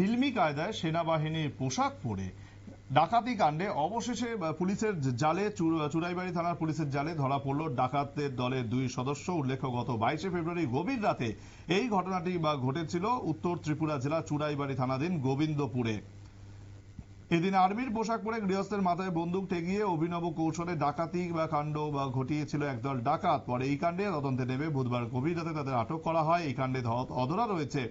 ফিল্মি কায়দায় সেনাবাহিনীর পোশাক পরে ডাকাতি কাণ্ডে অবশেষে পুলিশের জালে চুরাইবাড়ি থানার পুলিশের জালে ধরা পড়ল ডাকাতদের দলের দুই সদস্য। উল্লেখ্য, গত বাইশে ফেব্রুয়ারি গভীর রাতে এই ঘটনাটি, বা, ঘটেছিল উত্তর ত্রিপুরা জেলা চুরাইবাড়ি থানাধীন গোবিন্দপুরে। এদিন আর্মির পোশাক পরে গৃহস্থের মাথায় বন্দুক ঠেকিয়ে অভিনব কৌশলে ডাকাতি বা কাণ্ড, বা, ঘটিয়েছিল একদল ডাকাত। পরে এই কাণ্ডে তদন্তে নেমে বুধবার গভীর রাতে তাদের আটক করা হয়। এই কাণ্ডে অধরা রয়েছে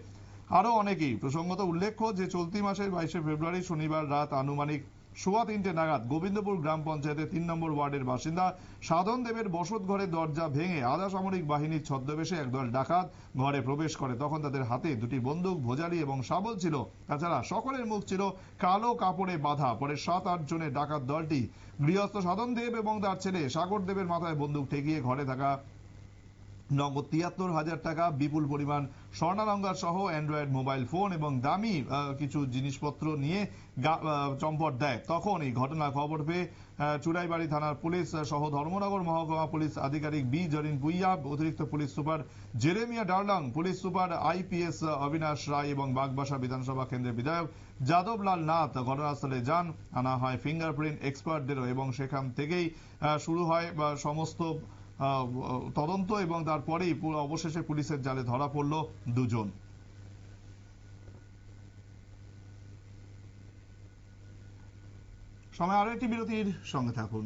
আরও অনেকেই প্রসঙ্গত উল্লেখ্য যে চলতি মাসের বাইশে ফেব্রুয়ারি শনিবার রাত আনুমানিক সোয়া তিনটে নাগাদ গোবিন্দপুর গ্রাম পঞ্চায়েতের তিন নম্বর ওয়ার্ডের বাসিন্দা সাধন দেবের বসত ঘরের দরজা ভেঙে আধা সামরিক বাহিনীর ছদ্মবেশে একদল ডাকাত ঘরে প্রবেশ করে। তখন তাদের হাতে দুটি বন্দুক, ভোজালি এবং শাবল ছিল। তাছাড়া সকলের মুখ ছিল কালো কাপড়ে বাঁধা। পরে সাত, আট জনের ডাকাত দলটি গৃহস্থ সাধন দেব এবং তার ছেলে সাগর দেবের মাথায় বন্দুক ঠেকিয়ে ঘরে থাকা নগদ তিয়াত্তর হাজার টাকা বিপুল পরিমাণ স্বর্ণালঙ্কার সহ অ্যান্ড্রয়েড মোবাইল ফোন এবং দামি কিছু জিনিসপত্র নিয়ে চম্পট দেয়। তখন এই ঘটনা খবর পেয়ে আহ, চুরাইবাড়ি থানার পুলিশ সহ ধর্মনগর মহকুমা পুলিশ আধিকারিক বি জরিন পুইয়া অতিরিক্ত police super Jeremiah Darlong police super IPS Abinash Rai এবং বাগবাসা বিধানসভা কেন্দ্রের বিধায়ক যাদবলাল নাথ ঘটনাস্থলে যান। আনা হয় ফিঙ্গারপ্রিন্ট এক্সপার্টদেরও এবং সেখান থেকেই শুরু হয় সমস্ত তদন্ত এবং তারপরেই পুরো অবশেষে পুলিশের জালে ধরা পড়ল দুজন। সময় আরও একটি বিরতির সঙ্গে থাকুন।